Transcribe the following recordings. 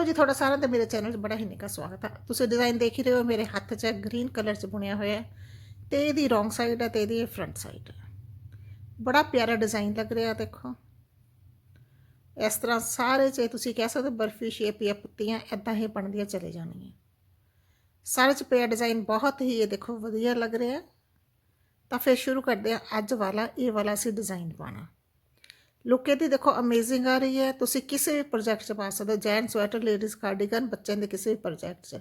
Hello ਜੀ, ਤੁਹਾਡਾ ਸਾਰਿਆਂ ਦਾ ਮੇਰੇ ਚੈਨਲ 'ਚ ਬੜਾ ਹੀ ਨਿੱਘਾ ਸਵਾਗਤ ਹੈ ਤੁਸੀਂ ਡਿਜ਼ਾਈਨ ਦੇਖ ਹੀ ਰਹੇ ਹੋ, ਮੇਰੇ ਹੱਥ 'ਚ ਗ੍ਰੀਨ ਕਲਰ 'ਚ ਬੁਣਿਆ ਹੋਇਆ ਹੈ ਤੇ ਇਹਦੀ ਰੋਂਗ ਸਾਈਡ ਹੈ ਤੇ ਇਹਦੀ ਫਰੰਟ ਸਾਈਡ ਹੈ ਬੜਾ ਪਿਆਰਾ ਡਿਜ਼ਾਈਨ ਲੱਗ ਰਿਹਾ, ਦੇਖੋ। ਇਸ ਤਰ੍ਹਾਂ ਸਾਰੇ 'ਚ ਤੁਸੀਂ ਕਹਿ ਸਕਦੇ ਬਰਫੀ ਸ਼ੇਪ ਜਾਂ ਪੱਤੀਆਂ ਇਦਾਂ ਹੀ ਬਣਦੀਆਂ ਚਲੇ ਜਾਣਗੀਆਂ। ਸਾਰੇ 'ਚ ਪਿਆ ਡਿਜ਼ਾਈਨ ਬਹੁਤ ਹੀ, ਇਹ ਦੇਖੋ, ਵਧੀਆ ਲੱਗ ਰਿਹਾ। ਤਾਂ ਫਿਰ ਸ਼ੁਰੂ ਕਰਦੇ ਹਾਂ, ਅੱਜ ਵਾਲਾ, ਇਹ ਵਾਲਾ ਅਸੀਂ ਡਿਜ਼ਾਈਨ ਪਾਣਾ ਲੁੱਕ ਇਹਦੀ ਦੇਖੋ ਅਮੇਜ਼ਿੰਗ ਆ ਰਹੀ ਹੈ। ਤੁਸੀਂ ਕਿਸੇ ਵੀ ਪ੍ਰੋਜੈਕਟ 'ਚ ਪਾ ਸਕਦੇ ਹੋ। ਜੈਂਟ ਸਵੈਟਰ ਲੇਡੀਜ਼ ਕਾਰਡੀਗਨ ਬੱਚਿਆਂ ਦੇ ਕਿਸੇ ਵੀ ਪ੍ਰੋਜੈਕਟ 'ਚ।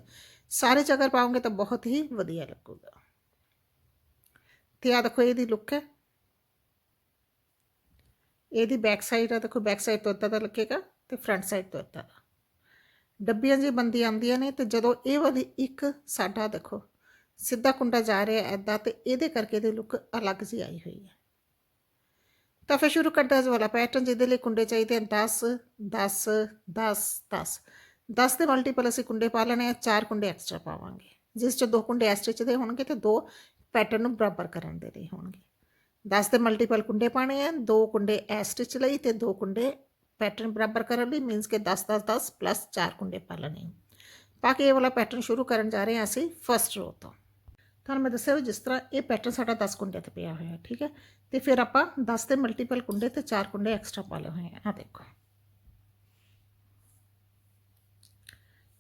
ਸਾਰੇ 'ਚ ਅਗਰ ਪਾਓਗੇ ਤਾਂ ਬਹੁਤ ਹੀ ਵਧੀਆ ਲੱਗੂਗਾ। ਤੇ ਆ ਦੇਖੋ, ਇਹਦੀ ਲੁੱਕ ਹੈ। ਇਹਦੀ ਬੈਕ ਸਾਈਡ ਆ, ਦੇਖੋ ਬੈਕ ਸਾਈਡ ਤੋਂ ਇੱਦਾਂ ਦਾ ਲੱਗੇਗਾ ਤੇ ਫਰੰਟ ਸਾਈਡ ਤੋਂ ਇੱਦਾਂ ਦਾ ਡੱਬੀਆਂ ਜੀ ਬੰਦੀ ਆਉਂਦੀਆਂ ਨੇ ਤੇ ਜਦੋਂ ਇਹ ਵਾਲੀ ਇੱਕ ਸਾਡਾ ਦੇਖੋ, ਸਿੱਧਾ ਕੁੰਡਾ ਜਾ ਰਿਹਾ ਐਦਾਂ ਤੇ ਇਹਦੇ ਕਰਕੇ ਇਹਦੀ ਲੁੱਕ ਅਲੱਗ ਜੀ ਆਈ ਹੋਈ ਹੈ। ਤਾਂ ਫਿਰ ਸ਼ੁਰੂ ਕਰਦੇ ਹਾਂ ਵਾਲਾ ਪੈਟਰਨ ਜਿਹਦੇ ਲਈ ਕੁੰਡੇ ਚਾਹੀਦੇ ਹਨ 10 10 10 10 10 ਦੇ ਮਲਟੀਪਲ ਅਸੀਂ ਕੁੰਡੇ ਪਾ ਲੈਣੇ ਆ, ਚਾਰ ਕੁੰਡੇ ਐਕਸਟਰਾ ਪਾਵਾਂਗੇ। ਜਿਸ ਚ ਦੋ ਕੁੰਡੇ ਐਸ ਦੇ ਹੋਣਗੇ ਤੇ ਦੋ ਪੈਟਰਨ ਨੂੰ ਬਰਾਬਰ ਕਰਨ ਦੇ ਲਈ ਹੋਣਗੇ। 10 ਦੇ ਮਲਟੀਪਲ ਕੁੰਡੇ ਪਾਣੇ ਆ, ਦੋ ਕੁੰਡੇ ਐਸ ਲਈ ਤੇ ਦੋ ਕੁੰਡੇ ਪੈਟਰਨ ਬਰਾਬਰ ਕਰਨ ਲਈ ਮੀਨਸ ਕਿ 10 10 10 ਪਲੱਸ ਚਾਰ ਕੁੰਡੇ ਪਾ ਲੈਣੇ ਪਾ ਕੇ ਇਹ ਵਾਲਾ ਪੈਟਰਨ ਸ਼ੁਰੂ ਕਰਨ ਜਾ ਰਹੇ ਹਾਂ ਅਸੀਂ ਫਸਟ ਰੋ ਤੋਂ। ਤੁਹਾਨੂੰ ਮੈਂ ਦੱਸਿਆ ਵੀ ਜਿਸ ਤਰ੍ਹਾਂ ਇਹ ਪੈਟਰਨ ਸਾਡਾ 10 ਕੁੰਡੇ ਤੇ ਪਿਆ ਹੋਇਆ, ਠੀਕ ਹੈ? ਤੇ ਫਿਰ ਆਪਾਂ 10 ਦੇ ਮਲਟੀਪਲ ਕੁੰਡੇ ਤੇ 4 ਕੁੰਡੇ ਐਕਸਟਰਾ ਪਾ ਲਏ ਹੋਏ ਆ। ਆ ਦੇਖੋ।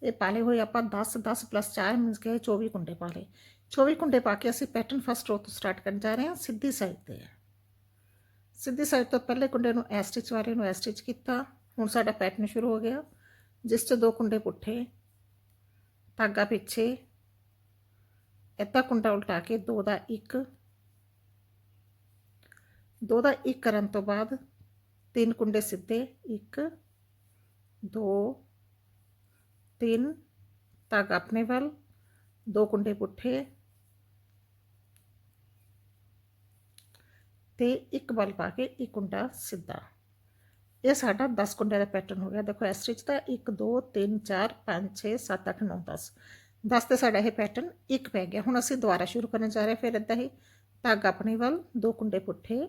ਇਹ ਪਾਲੇ ਹੋਏ ਆਪਾਂ 10 10 4 ਮੀਨਸ ਕਿ 24 ਕੁੰਡੇ ਪਾ ਲਏ। 24 ਕੁੰਡੇ ਪਾ ਕੇ ਅਸੀਂ ਪੈਟਰਨ ਫਸਟ ਰੋ ਤੋਂ ਸਟਾਰਟ ਕਰਨ ਜਾ ਰਹੇ ਹਾਂ, ਸਿੱਧੀ ਸਾਈਡ ਤੇ। ਸਿੱਧੀ ਸਾਈਡ ਤੋਂ ਪਹਿਲੇ ਕੁੰਡੇ ਨੂੰ ਐ ਸਟਿਚ ਵਾਲੇ ਨੂੰ ਐ ਸਟਿਚ ਕੀਤਾ। ਹੁਣ ਸਾਡਾ ਪੈਟਰਨ ਸ਼ੁਰੂ ਹੋ ਗਿਆ। ਜਿਸ 'ਚ ਦੋ ਕੁੰਡੇ ਪੁੱਠੇ, ਧਾਗਾ ਪਿੱਛੇ ਇੱਦਾਂ ਕੁੰਡਾ ਉਲਟਾ ਕੇ ਦੋ ਦਾ ਇੱਕ, ਦੋ ਦਾ ਇੱਕ ਕਰਨ ਤੋਂ ਬਾਅਦ ਤਿੰਨ ਕੁੰਡੇ ਸਿੱਧੇ, ਇੱਕ, ਦੋ, ਤਿੰਨ, ਧਾਗਾ ਆਪਣੇ ਵੱਲ, ਦੋ ਕੁੰਡੇ ਪੁੱਠੇ ਤੇ ਇੱਕ ਬਲ ਪਾ ਕੇ ਇੱਕ ਕੁੰਡਾ ਸਿੱਧਾ। ਇਹ ਸਾਡਾ 10 ਕੁੰਡਿਆਂ ਦਾ ਪੈਟਰਨ ਹੋ ਗਿਆ। ਦੇਖੋ, ਇਸ ਸਟਿਚ ਤਾਂ 1 2 3 4 5 6 7 8 9 10 10 ਤੇ ਸਾਡਾ ਇਹ ਪੈਟਰਨ ਇੱਕ ਪੈ ਗਿਆ। ਹੁਣ ਅਸੀਂ ਦੁਬਾਰਾ ਸ਼ੁਰੂ ਕਰਨ ਜਾ ਰਹੇ ਫਿਰ ਇਦਾਂ ਹੀ ਧਾਗਾ ਆਪਣੇ ਵੱਲ, ਦੋ ਕੁੰਡੇ ਪੁੱਠੇ,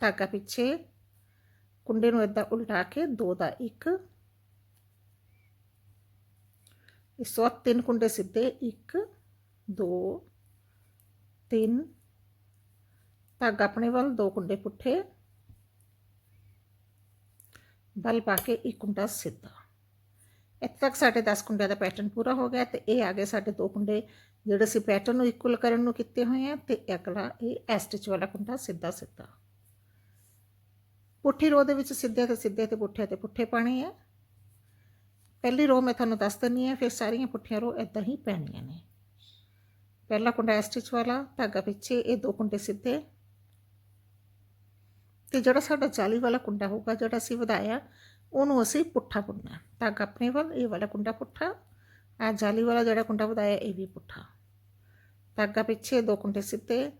ਧਾਗਾ ਪਿੱਛੇ, ਕੁੰਡੇ ਨੂੰ ਇਦਾਂ ਉਲਟਾ ਕੇ ਦੋ ਦਾ ਇੱਕ। ਇਸ ਤੋਂ ਬਾਅਦ ਤਿੰਨ ਕੁੰਡੇ ਸਿੱਧੇ 1 2 3 ਧਾਗਾ ਆਪਣੇ ਵੱਲ, ਦੋ ਕੁੰਡੇ ਪੁੱਠੇ, ਬਲ ਪਾ ਕੇ ਇੱਕ ਕੁੰਡਾ ਸਿੱਧਾ। ਇੱਥੇ ਤੱਕ ਸਾਡੇ 10 ਕੁੰਡਿਆਂ ਦਾ ਪੈਟਰਨ ਪੂਰਾ ਹੋ ਗਿਆ ਤੇ ਇਹ ਆ ਗਏ ਸਾਡੇ ਦੋ ਕੁੰਡੇ ਜਿਹੜੇ ਅਸੀਂ ਪੈਟਰਨ ਨੂੰ ਇਕੁਅਲ ਕਰਨ ਨੂੰ ਕੀਤੇ ਹੋਏ ਆ ਤੇ ਅਗਲਾ ਇਹ ਐ ਸਟਿਚ ਵਾਲਾ ਕੁੰਡਾ ਸਿੱਧਾ ਸਿੱਧਾ। ਪੁੱਠੀ ਰੋ ਦੇ ਵਿੱਚ ਸਿੱਧੇ ਤੇ ਸਿੱਧੇ ਤੇ ਪੁੱਠੇ ਤੇ ਪੁੱਠੇ ਪਾਣੇ ਆ। ਪਹਿਲੀ ਰੋ ਮੈਂ ਤੁਹਾਨੂੰ ਦੱਸ ਦਿੰਨੀ ਆ ਫਿਰ ਸਾਰੀਆਂ ਪੁੱਠੀਆਂ ਰੋ ਇਦਾਂ ਹੀ ਪੈਣੀਆਂ ਨੇ। ਪਹਿਲਾ ਕੁੰਡਾ ਐ ਸਟਿਚ ਵਾਲਾ, ਧਾਗਾ ਪਿੱਛੇ, ਇਹ ਦੋ ਕੁੰਡੇ ਸਿੱਧੇ। ਤੇ ਜਿਹੜਾ ਸਾਡਾ ਜਾਲੀ ਵਾਲਾ ਕੁੰਡਾ ਹੋਊਗਾ, ਜਿਹੜਾ ਅਸੀਂ ਵਧਾਇਆ ਉਹਨੂੰ ਅਸੀਂ ਪੁੱਠਾ ਬੁਣਨਾ ਧਾਗਾ ਆਪਣੇ ਵੱਲ ਇਹ ਵਾਲਾ ਕੁੰਡਾ ਪੁੱਠਾ ਆ ਜਾਲੀ ਵਾਲਾ ਜਿਹੜਾ ਕੁੰਡਾ ਵਧਾਇਆ, ਇਹ ਵੀ ਪੁੱਠਾ। ਧਾਗਾ ਪਿੱਛੇ ਦੋ ਕੁੰਡੇ ਸਿੱਧੇ।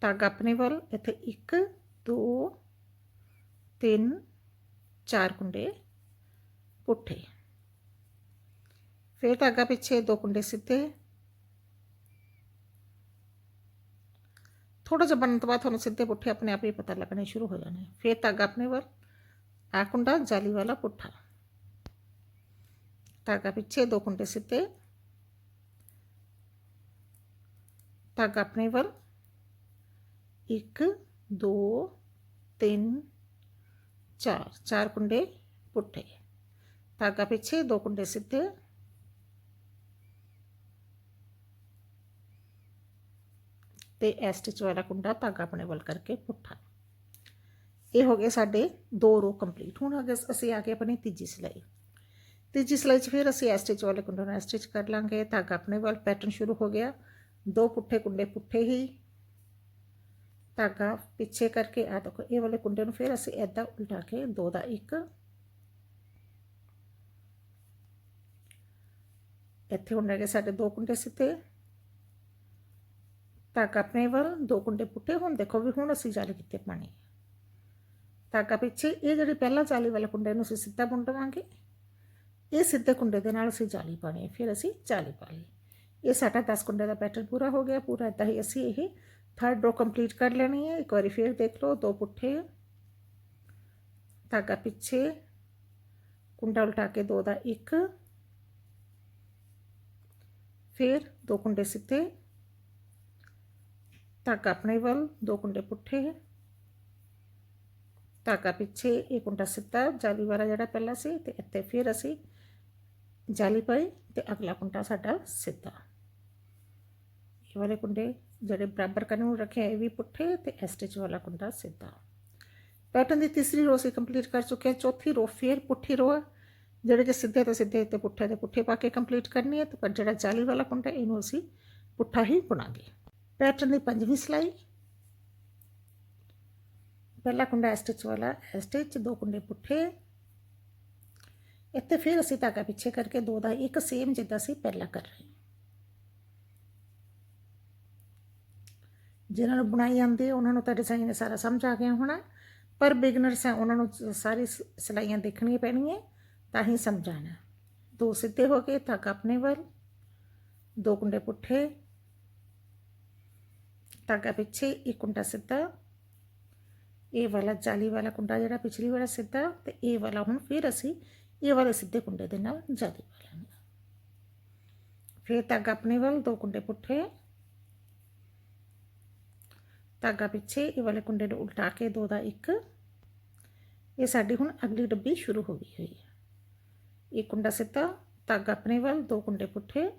ਧਾਗਾ ਆਪਣੇ ਵੱਲ, ਇੱਥੇ 1 2 3 4 ਕੁੰਡੇ ਪੁੱਠੇ। ਫਿਰ ਧਾਗਾ ਪਿੱਛੇ ਦੋ ਕੁੰਡੇ ਸਿੱਧੇ। ਥੋੜਾ ਜਿਹਾ ਬਣਨ ਤੋਂ ਬਾਅਦ ਤੁਹਾਨੂੰ ਸਿੱਧੇ ਪੁੱਠੇ ਆਪਣੇ ਆਪ ਹੀ ਪਤਾ ਲੱਗਣੇ ਸ਼ੁਰੂ ਹੋ ਜਾਣੇ ਫਿਰ ਧਾਗਾ ਆਪਣੇ ਵੱਲ ਆ ਕੁੰਡਾ ਜਾਲੀ ਵਾਲਾ ਪੁੱਠਾ ਧਾਗਾ ਪਿੱਛੇ ਦੋ ਕੁੰਡੇ ਸਿੱਧੇ ਧਾਗਾ ਆਪਣੇ ਵੱਲ 1 2 3 4 ਚਾਰ ਕੁੰਡੇ ਪੁੱਠੇ ਧਾਗਾ ਪਿੱਛੇ ਦੋ ਕੁੰਡੇ ਸਿੱਧੇ ਤੇ ਐ ਸਟਿਚ ਵਾਲਾ ਕੁੰਡਾ ਧਾਗਾ ਆਪਣੇ ਵੱਲ ਕਰਕੇ ਪੁੱਠਾ। ਇਹ ਹੋ ਗਏ ਸਾਡੇ ਦੋ ਰੋ ਕੰਪਲੀਟ ਹੁਣ ਅਗੇ ਅਸੀਂ ਆ ਕੇ ਆਪਣੀ ਤੀਜੀ ਸਿਲਾਈ। ਤੀਜੀ ਸਿਲਾਈ 'ਚ ਫਿਰ ਅਸੀਂ ਐ ਸਟਿਚ ਵਾਲੇ ਕੁੰਡੇ ਨੂੰ ਸਟਿਚ ਕਰ ਲਾਂਗੇ। ਧਾਗਾ ਆਪਣੇ ਵੱਲ ਪੈਟਰਨ ਸ਼ੁਰੂ ਹੋ ਗਿਆ। ਦੋ ਪੁੱਠੇ ਕੁੰਡੇ ਪੁੱਠੇ ਹੀ। ਧਾਗਾ ਪਿੱਛੇ ਕਰਕੇ ਆ ਦੇਖੋ, ਇਹ ਵਾਲੇ ਕੁੰਡੇ ਨੂੰ ਫਿਰ ਅਸੀਂ ਐਦਾਂ ਉਲਟਾ ਕੇ ਦੋ ਦਾ ਇੱਕ। ਇੱਥੇ ਹੁਣ ਹੈਗੇ ਸਾਡੇ ਦੋ ਕੁੰਡੇ ਸਿੱਧੇ। ਧਾਗਾ ਆਪਣੇ ਵੱਲ, ਦੋ ਕੁੰਡੇ ਪੁੱਠੇ ਹੁਣ, ਦੇਖੋ ਵੀ ਹੁਣ ਅਸੀਂ ਜਾਲੀ ਕਿੱਥੇ ਪਾਣੀ ਧਾਗਾ ਪਿੱਛੇ, ਇਹ ਜਿਹੜੇ ਪਹਿਲਾਂ ਜਾਲੀ ਵਾਲੇ ਕੁੰਡੇ ਨੂੰ ਅਸੀਂ ਸਿੱਧਾ ਬੁਣ ਦਵਾਂਗੇ। ਇਹ ਸਿੱਧੇ ਕੁੰਡੇ ਦੇ ਨਾਲ ਅਸੀਂ ਜਾਲੀ ਪਾਣੀ ਫਿਰ ਅਸੀਂ ਜਾਲੀ ਪਾ ਲਈ ਇਹ ਸਾਡਾ 10 ਕੁੰਡੇ ਦਾ ਪੈਟਰਨ ਪੂਰਾ ਹੋ ਗਿਆ, ਪੂਰਾ ਇਦਾਂ ਹੀ ਅਸੀਂ ਇਹ ਥਰਡ ਰੋ ਕੰਪਲੀਟ ਕਰ ਲੈਣੀ ਹੈ ਇੱਕ ਵਾਰੀ ਫਿਰ ਦੇਖ ਲਓ, ਦੋ ਪੁੱਠੇ ਧਾਗਾ ਪਿੱਛੇ, ਕੁੰਡਾ ਉਲਟਾ ਕੇ ਦੋ ਦਾ ਇੱਕ। ਫਿਰ ਦੋ ਕੁੰਡੇ ਸਿੱਧੇ ਧਾਗਾ ਆਪਣੇ ਵੱਲ, ਦੋ ਕੁੰਡੇ ਪੁੱਠੇ ਧਾਗਾ ਪਿੱਛੇ ਇਹ ਕੁੰਡਾ ਸਿੱਧਾ ਜਾਲੀ ਵਾਲਾ ਜਿਹੜਾ ਪਹਿਲਾਂ ਸੀ ਤੇ ਇੱਥੇ ਫਿਰ ਅਸੀਂ ਜਾਲੀ ਪਾਈ ਤੇ ਅਗਲਾ ਕੁੰਡਾ ਸਾਡਾ ਸਿੱਧਾ। ਇਹ ਵਾਲੇ ਕੁੰਡੇ ਜਿਹੜੇ ਬਰਾਬਰ ਕਰਨ ਨੂੰ ਰੱਖਿਆ ਇਹ ਵੀ ਪੁੱਠੇ ਤੇ ਇਹ ਸਟਿਚ ਵਾਲਾ ਕੁੰਡਾ ਸਿੱਧਾ। ਪੈਟਰਨ ਦੀ ਤੀਸਰੀ ਰੋ ਅਸੀਂ ਕੰਪਲੀਟ ਕਰ ਚੁੱਕੇ ਹਾਂ। ਚੌਥੀ ਰੋ ਫਿਰ ਪੁੱਠੀ ਰੋ ਜਿਹੜੇ ਕਿ ਸਿੱਧੇ ਤੋਂ ਸਿੱਧੇ ਤੇ ਪੁੱਠੇ ਤੇ ਪੁੱਠੇ ਪਾ ਕੇ ਕੰਪਲੀਟ ਕਰਨੀ ਹੈ ਤੇ ਪਰ ਜਿਹੜਾ ਜਾਲੀ ਵਾਲਾ ਕੁੰਡਾ ਇਹਨੂੰ ਅਸੀਂ ਪੁੱਠਾ ਹੀ ਬੁਣਾਂਗੇ। ਪੈਟਰਨ ਦੀ ਪੰਜਵੀਂ ਸਿਲਾਈ। ਪਹਿਲਾ ਕੁੰਡਾ ਸਟਿਚ ਵਾਲਾ ਸਟਿਚ, ਦੋ ਕੁੰਡੇ ਪੁੱਠੇ। ਇੱਥੇ ਫਿਰ ਅਸੀਂ ਧਾਗਾ ਪਿੱਛੇ ਕਰਕੇ ਦੋ ਦਾ ਇੱਕ ਸੇਮ ਜਿੱਦਾਂ ਅਸੀਂ ਪਹਿਲਾਂ ਕਰ ਰਹੇ ਹਾਂ। ਜਿਨ੍ਹਾਂ ਨੂੰ ਬਣਾਈ ਆਉਂਦੀ ਹੈ, ਉਹਨਾਂ ਨੂੰ ਤਾਂ ਡਿਜ਼ਾਈਨ ਸਾਰਾ ਸਮਝ ਆ ਗਿਆ ਹੋਣਾ। ਪਰ ਬਿਗਨਰਸ ਹੈ, ਉਹਨਾਂ ਨੂੰ ਸਾਰੀ ਸ- ਸਿਲਾਈਆਂ ਦੇਖਣੀਆਂ ਪੈਣੀਆਂ ਤਾਂ ਹੀ ਸਮਝਾਣਾ ਦੋ ਸਿੱਧੇ ਹੋ ਕੇ, ਧਾਗਾ ਆਪਣੇ ਵੱਲ, ਦੋ ਕੁੰਡੇ ਪੁੱਠੇ। ਧਾਗਾ ਪਿੱਛੇ ਇਹ ਕੁੰਡਾ ਸਿੱਧਾ ਇਹ ਵਾਲਾ ਜਾਲੀ ਵਾਲਾ ਕੁੰਡਾ ਜਿਹੜਾ ਪਿਛਲੀ ਵਾਲਾ ਸਿੱਧਾ ਤੇ ਇਹ ਵਾਲਾ ਹੁਣ ਫਿਰ ਅਸੀਂ ਇਹ ਵਾਲੇ ਸਿੱਧੇ ਕੁੰਡੇ ਦੇ ਨਾਲ ਜਾਲੀ ਪਾ ਲਾਂਗੇ ਫਿਰ ਧਾਗਾ ਆਪਣੇ ਵੱਲ ਦੋ ਕੁੰਡੇ ਪੁੱਠੇ ਧਾਗਾ ਪਿੱਛੇ ਇਹ ਵਾਲੇ ਕੁੰਡੇ ਨੂੰ ਉਲਟਾ ਕੇ ਦੋ ਦਾ ਇੱਕ ਇਹ ਸਾਡੀ ਹੁਣ ਅਗਲੀ ਡੱਬੀ ਸ਼ੁਰੂ ਹੋ ਗਈ ਹੋਈ ਹੈ ਇਹ ਕੁੰਡਾ ਸਿੱਧਾ ਧਾਗਾ ਆਪਣੇ ਵੱਲ ਦੋ ਕੁੰਡੇ ਪੁੱਠੇ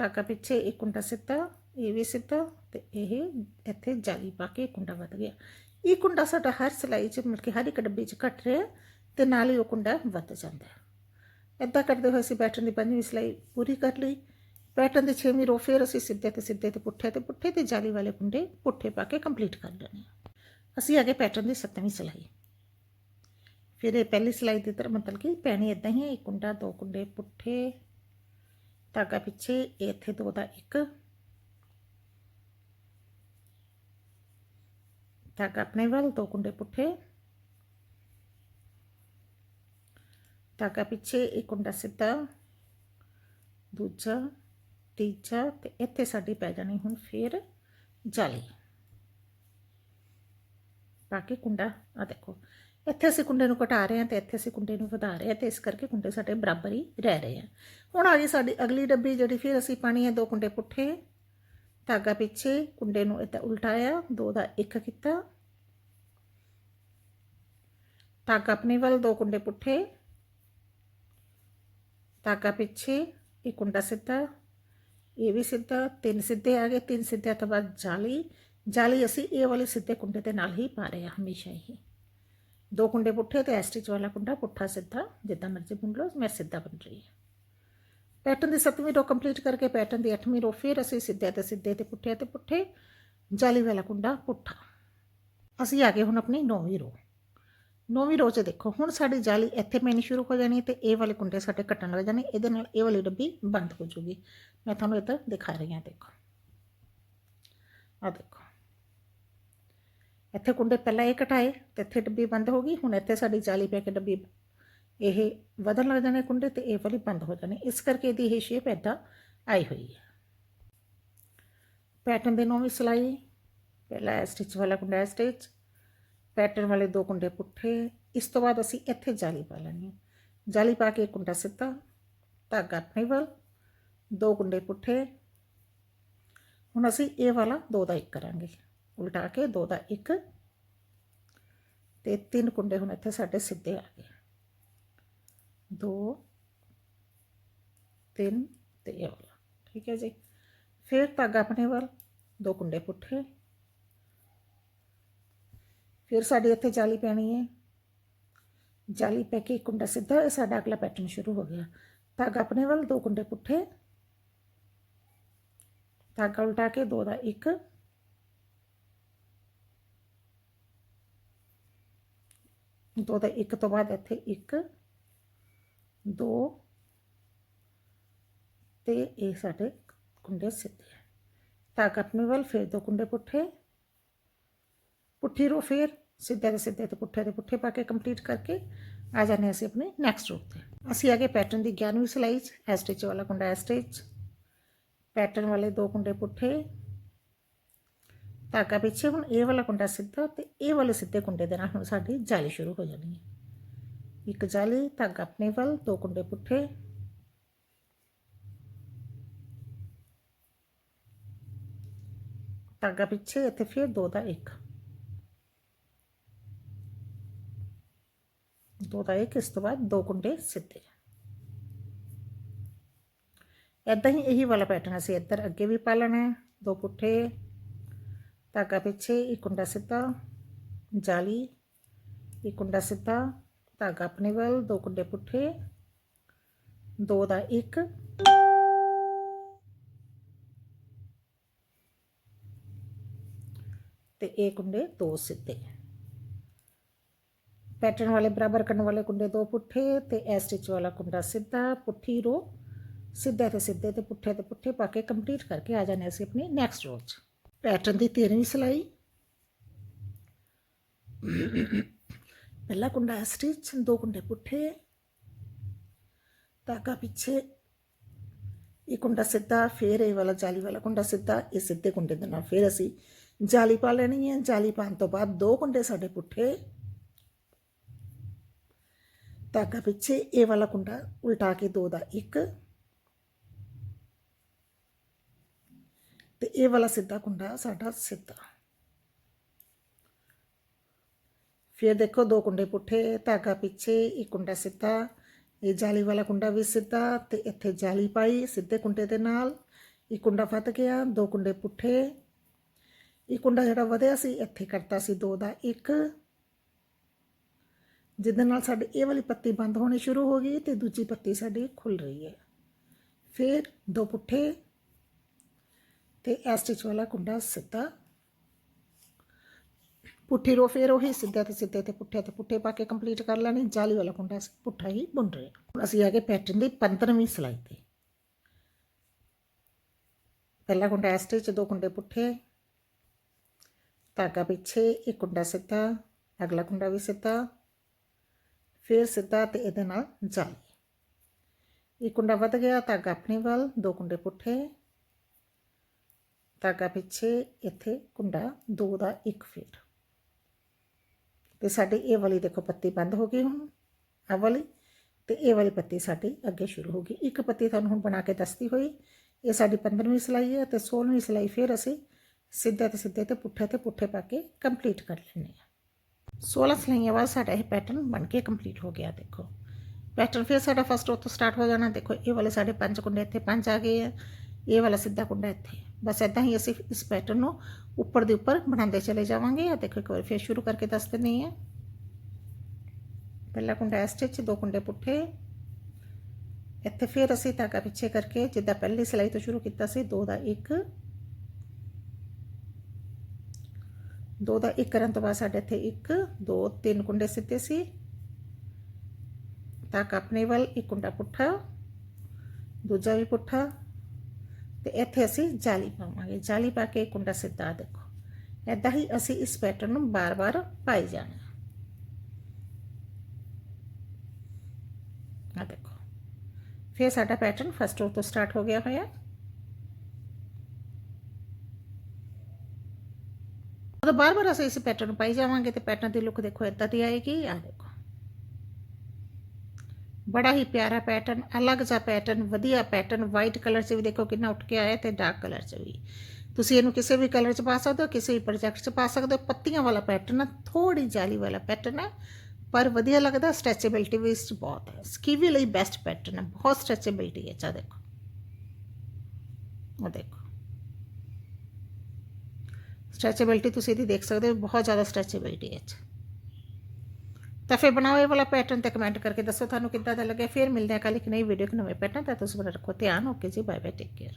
ਧਾਗਾ ਪਿੱਛੇ ਇੱਕ ਕੁੰਡਾ ਸਿੱਧਾ ਇਹ ਵੀ ਸਿੱਧਾ ਤੇ ਇਹ ਇੱਥੇ ਜਾਲੀ ਪਾ ਕੇ ਕੁੰਡਾ ਵੱਧ ਗਿਆ। ਇਹ ਕੁੰਡਾ ਸਾਡਾ ਹਰ ਸਿਲਾਈ 'ਚ ਮਤਲਬ ਕਿ ਹਰ ਇੱਕ ਡੱਬੇ 'ਚ ਘਟ ਰਿਹਾ ਤੇ ਨਾਲ ਹੀ ਉਹ ਕੁੰਡਾ ਵੱਧ ਜਾਂਦਾ ਹੈ। ਇਦਾਂ ਕਰਦੇ ਹੋਏ ਅਸੀਂ ਪੈਟਰਨ ਦੀ ਪੰਜਵੀਂ ਸਿਲਾਈ ਪੂਰੀ ਕਰ ਲਈ। ਪੈਟਰਨ ਦੀ ਛੇਵੀਂ ਰੋ ਫਿਰ ਅਸੀਂ ਸਿੱਧੇ ਤੇ ਸਿੱਧੇ ਤੇ ਪੁੱਠੇ ਤੇ ਪੁੱਠੇ ਤੇ ਜਾਲੀ ਵਾਲੇ ਕੁੰਡੇ ਪੁੱਠੇ ਪਾ ਕੇ ਕੰਪਲੀਟ ਕਰ ਲੈਣੇ ਆ ਅਸੀਂ ਅੱਗੇ ਪੈਟਰਨ ਦੀ ਸੱਤਵੀਂ ਸਿਲਾਈ। ਫਿਰ ਇਹ ਪਹਿਲੀ ਸਿਲਾਈ ਦੀ ਤਰ੍ਹਾਂ ਮਤਲਬ ਕਿ ਪੈਣੀ ਇਦਾਂ ਹੀ ਇੱਕ ਕੁੰਡਾ, ਦੋ ਕੁੰਡੇ ਪੁੱਠੇ ਧਾਗਾ ਪਿੱਛੇ ਇੱਥੇ ਦੋ ਦਾ ਇੱਕ। ਧਾਗਾ ਆਪਣੇ ਵੱਲ, ਦੋ ਕੁੰਡੇ ਪੁੱਠੇ। ਧਾਗਾ ਪਿੱਛੇ ਇੱਕ ਕੁੰਡਾ ਸਿੱਧਾ। ਦੂਜਾ, ਤੀਜਾ, ਤੇ ਇੱਥੇ ਸਾਡੀ ਪੈ ਜਾਣੀ ਹੁਣ ਫੇਰ ਜਾਲੀ। ਬਾਕੀ ਕੁੰਡਾ ਆ ਦੇਖੋ। ਇੱਥੇ ਅਸੀਂ ਕੁੰਡੇ ਨੂੰ ਘਟਾ ਰਹੇ ਹਾਂ ਤੇ ਇੱਥੇ ਅਸੀਂ ਕੁੰਡੇ ਨੂੰ ਵਧਾ ਰਹੇ ਹਾਂ ਤੇ ਇਸ ਕਰਕੇ ਕੁੰਡੇ ਸਾਡੇ ਬਰਾਬਰ ਹੀ ਰਹਿ ਰਹੇ ਆ ਹੁਣ ਆ ਗਈ ਸਾਡੀ ਅਗਲੀ ਡੱਬੀ ਜਿਹੜੀ ਫਿਰ ਅਸੀਂ ਪਾਣੀ ਹੈ ਦੋ ਕੁੰਡੇ ਪੁੱਠੇ, ਧਾਗਾ ਪਿੱਛੇ, ਕੁੰਡੇ ਨੂੰ ਇੱਦਾਂ ਉਲਟਾਇਆ, ਦੋ ਦਾ ਇੱਕ ਕੀਤਾ। ਧਾਗਾ ਆਪਣੇ ਵੱਲ, ਦੋ ਕੁੰਡੇ ਪੁੱਠੇ। ਧਾਗਾ ਪਿੱਛੇ, ਇਹ ਕੁੰਡਾ ਸਿੱਧਾ, ਇਹ ਵੀ ਸਿੱਧਾ, ਤਿੰਨ ਸਿੱਧੇ ਆ ਗਏ। ਤਿੰਨ ਸਿੱਧਿਆਂ ਤੋਂ ਬਾਅਦ ਜਾਲੀ ਜਾਲੀ ਅਸੀਂ ਇਹ ਵਾਲੇ ਸਿੱਧੇ ਕੁੰਡੇ ਦੇ ਨਾਲ ਹੀ ਪਾ ਰਹੇ ਹਾਂ, ਹਮੇਸ਼ਾ ਹੀ। ਦੋ ਕੁੰਡੇ ਪੁੱਠੇ, ਤੇ ਐਸਟਿਚ ਵਾਲਾ ਕੁੰਡਾ ਪੁੱਠਾ ਸਿੱਧਾ, ਜਿੱਦਾਂ ਮਰਜ਼ੀ ਬੁਣ ਲਓ, ਮੈਂ ਸਿੱਧਾ ਬਣ ਰਹੀ ਹਾਂ। ਪੈਟਰਨ ਦੀ ਸੱਤਵੀਂ ਰੋ ਕੰਪਲੀਟ ਕਰਕੇ ਪੈਟਰਨ ਦੀ ਅੱਠਵੀਂ ਰੋ ਫਿਰ ਅਸੀਂ ਸਿੱਧੇ ਤੇ ਸਿੱਧੇ ਤੇ ਪੁੱਠੇ ਤੇ ਪੁੱਠੇ, ਜਾਲੀ ਵਾਲਾ ਕੁੰਡਾ ਪੁੱਠਾ। ਅਸੀਂ ਆ ਗਏ ਹੁਣ ਆਪਣੀ ਨੌਵੀਂ ਰੋ ਨੌਵੀਂ ਰੋ 'ਚ ਦੇਖੋ, ਹੁਣ ਸਾਡੀ ਜਾਲੀ ਇੱਥੇ ਪੈਣੀ ਸ਼ੁਰੂ ਹੋ ਜਾਣੀ ਤੇ ਇਹ ਵਾਲੇ ਕੁੰਡੇ ਸਾਡੇ ਕੱਟਣ ਲੱਗ ਜਾਣੇ, ਇਹਦੇ ਨਾਲ ਇਹ ਵਾਲੀ ਡੱਬੀ ਬੰਦ ਹੋ ਜੂਗੀ ਮੈਂ ਤੁਹਾਨੂੰ ਇੱਧਰ ਦਿਖਾ ਰਹੀ ਹਾਂ, ਦੇਖੋ। ਆ ਦੇਖੋ। ਇੱਥੇ ਕੁੰਡੇ ਪਹਿਲਾਂ ਇਹ ਕਟਾਏ ਤੇ ਇੱਥੇ ਡੱਬੀ ਬੰਦ ਹੋ ਗਈ, ਹੁਣ ਇੱਥੇ ਸਾਡੀ ਜਾਲੀ ਪੈ ਕੇ ਡੱਬੀ ਇਹ ਵਧਣ ਲੱਗ ਜਾਣੇ ਕੁੰਡੇ ਤੇ ਇਹ ਵਾਲੀ ਬੰਦ ਹੋ ਜਾਣੇ। ਇਸ ਕਰਕੇ ਇਹਦੀ ਇਹ ਸ਼ੇਪ ਐਦਾਂ ਆਈ ਹੋਈ ਹੈ। ਪੈਟਰਨ ਦੇ ਨੌਵੀਂ ਸਿਲਾਈ, ਪਹਿਲਾ ਸਟਿਚ ਵਾਲਾ ਕੁੰਡਾ ਸਟਿਚ ਪੈਟਰਨ ਵਾਲੇ ਦੋ ਕੁੰਡੇ ਪੁੱਠੇ, ਇਸ ਤੋਂ ਬਾਅਦ ਅਸੀਂ ਇੱਥੇ ਜਾਲੀ ਪਾ ਲੈਣੀ ਹੈ। ਜਾਲੀ ਪਾ ਕੇ ਇੱਕ ਕੁੰਡਾ ਸਿੱਧਾ ਧਾਗਾ ਆਪਣੇ ਵੱਲ ਦੋ ਕੁੰਡੇ ਪੁੱਠੇ। ਹੁਣ ਅਸੀਂ ਇਹ ਵਾਲਾ ਦੋ ਦਾ ਇੱਕ ਕਰਾਂਗੇ। ਉਲਟਾ ਕੇ ਦੋ ਦਾ ਇੱਕ। ਤੇ ਤਿੰਨ ਕੁੰਡੇ ਹੁਣ ਇੱਥੇ ਸਾਡੇ ਸਿੱਧੇ ਆ ਗਏ। ਦੋ, ਤਿੰਨ ਤੇ ਇਹ ਵਾਲਾ। ਠੀਕ ਹੈ ਜੀ। ਫਿਰ ਧਾਗਾ ਆਪਣੇ ਵੱਲ, ਦੋ ਕੁੰਡੇ ਪੁੱਠੇ। ਫਿਰ ਸਾਡੇ ਇੱਥੇ ਜਾਲੀ ਪੈਣੀ ਹੈ। ਜਾਲੀ ਪੈ ਕੇ ਇੱਕ ਕੁੰਡਾ ਸਿੱਧਾ ਇਹ ਸਾਡਾ ਅਗਲਾ ਪੈਟਰਨ ਸ਼ੁਰੂ ਹੋ ਗਿਆ। ਧਾਗਾ ਆਪਣੇ ਵੱਲ, ਦੋ ਕੁੰਡੇ ਪੁੱਠੇ। ਧਾਗਾ ਉਲਟਾ ਕੇ ਦੋ ਦਾ ਇੱਕ। ਦੋ ਦਾ ਇੱਕ ਤੋਂ ਬਾਅਦ ਇੱਥੇ ਇੱਕ, ਦੋ ਤੇ ਇਹ ਸਾਡੇ ਕੁੰਡੇ ਸਿੱਧੇ ਆ। ਧਾਗਾ ਵੱਲ, ਫਿਰ ਦੋ ਕੁੰਡੇ ਪੁੱਠੇ ਪੁੱਠੀ ਰੋ ਫਿਰ, ਸਿੱਧੇ ਦੇ ਸਿੱਧੇ ਤੇ ਪੁੱਠੇ ਦੇ ਪੁੱਠੇ ਪਾ ਕੇ ਕੰਪਲੀਟ ਕਰਕੇ ਆ ਜਾਂਦੇ ਅਸੀਂ ਆਪਣੇ ਨੈਕਸਟ ਰੂਪ ਤੇ ਅਸੀਂ ਆਗੇ ਪੈਟਰਨ ਦੀ 11ਵੀਂ ਸਿਲਾਈ 'ਚ ਹੈ ਸਟਿਚ ਵਾਲਾ ਕੁੰਡਾ ਹੈ ਸਟਿਚ ਪੈਟਰਨ ਵਾਲੇ ਦੋ ਕੁੰਡੇ ਪੁੱਠੇ ਧਾਗਾ ਪਿੱਛੇ ਹੁਣ ਇਹ ਵਾਲਾ ਕੁੰਡਾ ਸਿੱਧਾ ਤੇ ਇਹ ਵਾਲੇ ਸਿੱਧੇ ਕੁੰਡੇ ਦੇ ਨਾਲ ਹੁਣ ਸਾਡੀ ਜਾਲੀ ਸ਼ੁਰੂ ਹੋ ਜਾਣੀ ਹੈ। ਇੱਕ ਜਾਲੀ ਧਾਗਾ ਆਪਣੇ ਵੱਲ, ਦੋ ਕੁੰਡੇ ਪੁੱਠੇ। ਧਾਗਾ ਪਿੱਛੇ ਅਤੇ ਫਿਰ ਦੋ ਦਾ ਇੱਕ। ਦੋ ਦਾ ਇੱਕ, ਇਸ ਤੋਂ ਬਾਅਦ ਦੋ ਕੁੰਡੇ ਸਿੱਧੇ। ਇਦਾਂ ਹੀ ਇਹੀ ਵਾਲਾ ਪੈਟਰਨ ਅਸੀਂ ਇੱਧਰ ਅੱਗੇ ਵੀ ਪਾ ਲੈਣਾ ਦੋ ਪੁੱਠੇ। ਧਾਗਾ ਪਿੱਛੇ ਇੱਕ ਕੁੰਡਾ ਸਿੱਧਾ ਜਾਲੀ ਇੱਕ ਕੁੰਡਾ ਸਿੱਧਾ ਧਾਗਾ ਆਪਣੇ ਵੱਲ ਦੋ ਕੁੰਡੇ ਪੁੱਠੇ ਦੋ ਦਾ ਇੱਕ ਤੇ ਇਹ ਕੁੰਡੇ ਦੋ ਸਿੱਧੇ ਪੈਟਰਨ ਵਾਲੇ ਬਰਾਬਰ ਕਰਨ ਵਾਲੇ ਕੁੰਡੇ ਦੋ ਪੁੱਠੇ ਤੇ ਇਹ ਸਟਿਚ ਵਾਲਾ ਕੁੰਡਾ ਸਿੱਧਾ ਪੁੱਠੀ ਰੋ ਸਿੱਧੇ ਤੇ ਸਿੱਧੇ ਤੇ ਪੁੱਠੇ ਤੇ ਪੁੱਠੇ ਪਾ ਕੇ ਕੰਪਲੀਟ ਕਰਕੇ ਆ ਜਾਣੇ ਅਸੀਂ ਆਪਣੀ ਨੈਕਸਟ ਰੋ 'ਚ ਪੈਟਰਨ ਦੀ 13ਵੀਂ ਸਿਲਾਈ। ਪਹਿਲਾ ਕੁੰਡਾ ਸਟਿਚ, ਦੋ ਕੁੰਡੇ ਪੁੱਠੇ। ਧਾਗਾ ਪਿੱਛੇ। ਇਹ ਕੁੰਡਾ ਸਿੱਧਾ, ਫੇਰ ਇਹ ਵਾਲਾ ਜਾਲੀ ਵਾਲਾ ਕੁੰਡਾ ਸਿੱਧਾ, ਇਹ ਸਿੱਧੇ ਕੁੰਡੇ ਦੇ ਨਾਲ ਫੇਰ ਅਸੀਂ ਜਾਲੀ ਪਾ ਲੈਣੀ ਹੈ। ਜਾਲੀ ਪਾਉਣ ਤੋਂ ਬਾਅਦ ਦੋ ਕੁੰਡੇ ਸਾਡੇ ਪੁੱਠੇ। ਧਾਗਾ ਪਿੱਛੇ ਇਹ ਵਾਲਾ ਕੁੰਡਾ ਉਲਟਾ ਕੇ ਦੋ ਦਾ ਇੱਕ। ਤੇ ਇਹ ਵਾਲਾ ਸਿੱਧਾ ਕੁੰਡਾ ਸਾਡਾ ਸਿੱਧਾ। ਫਿਰ ਦੇਖੋ ਦੋ ਕੁੰਡੇ ਪੁੱਠੇ, ਧਾਗਾ ਪਿੱਛੇ, ਇੱਕ ਕੁੰਡਾ ਸਿੱਧਾ, ਇਹ ਜਾਲੀ ਵਾਲਾ ਕੁੰਡਾ ਵੀ ਸਿੱਧਾ ਤੇ ਇੱਥੇ ਜਾਲੀ ਪਾਈ ਸਿੱਧੇ ਕੁੰਡੇ ਦੇ ਨਾਲ। ਇੱਕ ਕੁੰਡਾ ਫਤ ਗਿਆ, ਦੋ ਕੁੰਡੇ ਪੁੱਠੇ। ਇਹ ਕੁੰਡਾ ਜਿਹੜਾ ਵਧਿਆ ਸੀ, ਇੱਥੇ ਕਰਤਾ ਸੀ ਦੋ ਦਾ ਇੱਕ। ਜਿਹਦੇ ਨਾਲ ਸਾਡੀ ਇਹ ਵਾਲੀ ਪੱਤੀ ਬੰਦ ਹੋਣੀ ਸ਼ੁਰੂ ਹੋ ਗਈ ਤੇ ਦੂਜੀ ਪੱਤੀ ਸਾਡੀ ਖੁੱਲ ਰਹੀ ਹੈ। ਫਿਰ ਦੋ ਪੁੱਠੇ ਤੇ ਇਹ ਸਟਿਚ ਵਾਲਾ ਕੁੰਡਾ ਸਿੱਧਾ ਪੁੱਠੀ ਰੋ, ਫੇਰ ਉਹੀ ਸਿੱਧਾ ਤੇ ਸਿੱਧੇ ਤੇ ਪੁੱਠੇ ਤੇ ਪੁੱਠੇ ਪਾ ਕੇ ਕੰਪਲੀਟ ਕਰ ਲੈਣੀ, ਜਾਲੀ ਵਾਲਾ ਕੁੰਡਾ ਅਸੀਂ ਪੁੱਠਾ ਹੀ ਬੁਣ ਰਹੇ ਹੁਣ ਅਸੀਂ ਆ ਗਏ ਪੈਟਰਨ ਦੀ 15ਵੀਂ ਸਿਲਾਈ ਤੇ। ਪਹਿਲਾ ਕੁੰਡਾ ਸਟਿਚ ਦੋ ਕੁੰਡੇ ਪੁੱਠੇ, ਧਾਗਾ ਪਿੱਛੇ, ਇੱਕ ਕੁੰਡਾ ਸਿੱਧਾ, ਅਗਲਾ ਕੁੰਡਾ ਵੀ ਸਿੱਧਾ, ਫਿਰ ਸਿੱਧਾ ਤੇ ਇਹਦੇ ਨਾਲ ਜਾਲੀ। ਇੱਕ ਕੁੰਡਾ ਵੱਧ ਗਿਆ, ਧਾਗਾ ਆਪਣੇ ਵੱਲ, ਦੋ ਕੁੰਡੇ ਪੁੱਠੇ ਧਾਗਾ ਪਿੱਛੇ ਇੱਥੇ ਕੁੰਡਾ, ਦੋ ਦਾ ਇੱਕ ਫੇਰ ਤੇ ਸਾਡੀ ਇਹ ਵਾਲੀ ਦੇਖੋ ਪੱਤੀ ਬੰਦ ਹੋ ਗਈ ਹੁਣ ਆ ਵਾਲੀ। ਤੇ ਇਹ ਵਾਲੀ ਪੱਤੀ ਸਾਡੀ ਅੱਗੇ ਸ਼ੁਰੂ ਹੋ ਗਈ। ਇੱਕ ਪੱਤੀ ਤੁਹਾਨੂੰ ਹੁਣ ਬਣਾ ਕੇ ਦੱਸਦੀ ਹੋਈ, ਇਹ ਸਾਡੀ 15ਵੀਂ ਸਿਲਾਈ ਹੈ ਤੇ 16ਵੀਂ ਸਿਲਾਈ ਫਿਰ ਅਸੀਂ ਸਿੱਧੇ ਤੇ ਸਿੱਧੇ ਤੇ ਪੁੱਠੇ ਤੇ ਪੁੱਠੇ ਪਾ ਕੇ ਕੰਪਲੀਟ ਕਰ ਲੈਣੇ ਆ 16 ਸਿਲਾਈਆਂ ਬਾਅਦ ਸਾਡਾ ਇਹ ਪੈਟਰਨ ਬਣ ਕੇ ਕੰਪਲੀਟ ਹੋ ਗਿਆ, ਦੇਖੋ। ਪੈਟਰਨ ਫਿਰ ਸਾਡਾ ਫਸਟ ਉੱਥੋਂ ਸਟਾਰਟ ਹੋ ਜਾਣਾ। ਦੇਖੋ, ਇਹ ਵਾਲੇ ਸਾਡੇ ਪੰਜ ਕੁੰਡੇ ਇੱਥੇ ਪੰਜ ਆ ਗਏ ਆ। ਇਹ ਵਾਲਾ ਸਿੱਧਾ ਕੁੰਡਾ ਇੱਥੇ ਬਸ ਇਦਾਂ ਹੀ ਅਸੀਂ ਇਸ ਪੈਟਰਨ ਨੂੰ ਉੱਪਰ ਦੇ ਉੱਪਰ ਬਣਾਉਂਦੇ ਚਲੇ ਜਾਵਾਂਗੇ ਆ ਦੇਖੋ ਇੱਕ ਵਾਰ ਫਿਰ ਸ਼ੁਰੂ ਕਰਕੇ ਦੱਸ ਦਿੰਨੀ ਆ ਪਹਿਲਾ ਕੁੰਡਾ ਇਸ ਸਟਿਚ ਦੋ ਕੁੰਡੇ ਪੁੱਠੇ। ਇੱਥੇ ਫਿਰ ਅਸੀਂ ਧਾਗਾ ਪਿੱਛੇ ਕਰਕੇ, ਜਿੱਦਾਂ ਪਹਿਲੀ ਸਿਲਾਈ ਤੋਂ ਸ਼ੁਰੂ ਕੀਤਾ ਸੀ, ਦੋ ਦਾ ਇੱਕ। ਦੋ ਦਾ ਇੱਕ ਕਰਨ ਤੋਂ ਬਾਅਦ ਸਾਡੇ ਇੱਥੇ ਇੱਕ, ਦੋ, ਤਿੰਨ ਕੁੰਡੇ ਸਿੱਧੇ ਸੀ। ਧਾਗਾ ਆਪਣੇ ਵੱਲ, ਇੱਕ ਕੁੰਡਾ ਪੁੱਠਾ। ਦੂਜਾ ਵੀ ਪੁੱਠਾ। ਤੇ ਇੱਥੇ ਅਸੀਂ ਜਾਲੀ ਪਾਵਾਂਗੇ। ਜਾਲੀ ਪਾ ਕੇ ਕੁੰਡਾ ਸਿੱਧਾ ਦੇਖੋ। ਐਦਾਂ ਹੀ ਅਸੀਂ ਇਸ ਪੈਟਰਨ ਨੂੰ ਬਾਰ-ਬਾਰ ਪਾਈ ਜਾਣਾ। ਆ ਦੇਖੋ। ਫਿਰ ਸਾਡਾ ਪੈਟਰਨ ਫਸਟ ਰੋ ਤੋਂ ਸਟਾਰਟ ਹੋ ਗਿਆ ਹੋਇਆ। ਉਹ ਬਾਰ-ਬਾਰ ਅਸੀਂ ਇਸ ਪੈਟਰਨ ਨੂੰ ਪਾਈ ਜਾਵਾਂਗੇ ਤੇ ਪੈਟਰਨ ਦੀ ਲੁੱਕ ਦੇਖੋ ਇਦਾਂ ਦੀ ਆਏਗੀ। ਆ ਦੇਖੋ। ਬੜਾ ਹੀ ਪਿਆਰਾ ਪੈਟਰਨ ਅਲੱਗ ਜਿਹਾ ਪੈਟਰਨ ਵਧੀਆ ਪੈਟਰਨ ਵਾਈਟ ਕਲਰ 'ਚ ਵੀ ਦੇਖੋ ਕਿੰਨਾ ਉੱਠ ਕੇ ਆਇਆ ਤੇ ਡਾਰਕ ਕਲਰ 'ਚ ਵੀ। ਤੁਸੀਂ ਇਹਨੂੰ ਕਿਸੇ ਵੀ ਕਲਰ 'ਚ ਪਾ ਸਕਦੇ ਹੋ, ਕਿਸੇ ਵੀ ਪ੍ਰੋਜੈਕਟ 'ਚ ਪਾ ਸਕਦੇ ਹੋ। ਪੱਤੀਆਂ ਵਾਲਾ ਪੈਟਰਨ ਆ ਥੋੜੀ ਜਾਲੀ ਵਾਲਾ ਪੈਟਰਨ ਹੈ ਪਰ ਵਧੀਆ ਲੱਗਦਾ ਸਟ੍ਰੈਚੇਬਿਲਟੀ ਵੀ ਇਸ 'ਚ ਬਹੁਤ ਹੈ। ਸਕੀਵੀ ਲਈ ਬੈਸਟ ਪੈਟਰਨ ਹੈ ਬਹੁਤ ਸਟ੍ਰੈਚੇਬਿਲਟੀ ਹੈ ਚਾ ਦੇਖੋ। ਉਹ ਦੇਖੋ। ਸਟ੍ਰੈਚੇਬਿਲਟੀ ਤੁਸੀਂ ਇਹਦੀ ਦੇਖ ਸਕਦੇ ਹੋ, ਬਹੁਤ ਜ਼ਿਆਦਾ ਸਟ੍ਰੈਚੇਬਿਲਟੀ ਹੈ ਇਹ ਤਾਂ ਫਿਰ ਬਣਾਓ ਇਹ ਵਾਲਾ ਪੈਟਰਨ ਤੇ ਕਮੈਂਟ ਕਰਕੇ ਦੱਸੋ ਤੁਹਾਨੂੰ ਕਿੱਦਾਂ ਦਾ ਲੱਗਿਆ, ਫਿਰ ਮਿਲਦੇ ਆ ਕੱਲ ਇੱਕ ਨਈ ਵੀਡੀਓ ਇੱਕ ਨਵੇਂ ਪੈਟਰਨ ਤੇ। ਤੁਸੀਂ ਬਣਾ ਰੱਖੋ ਧਿਆਨ। ਓਕੇ ਜੀ ਬਾਏ ਬਾਏ ਟੇਕ ਕੇਅਰ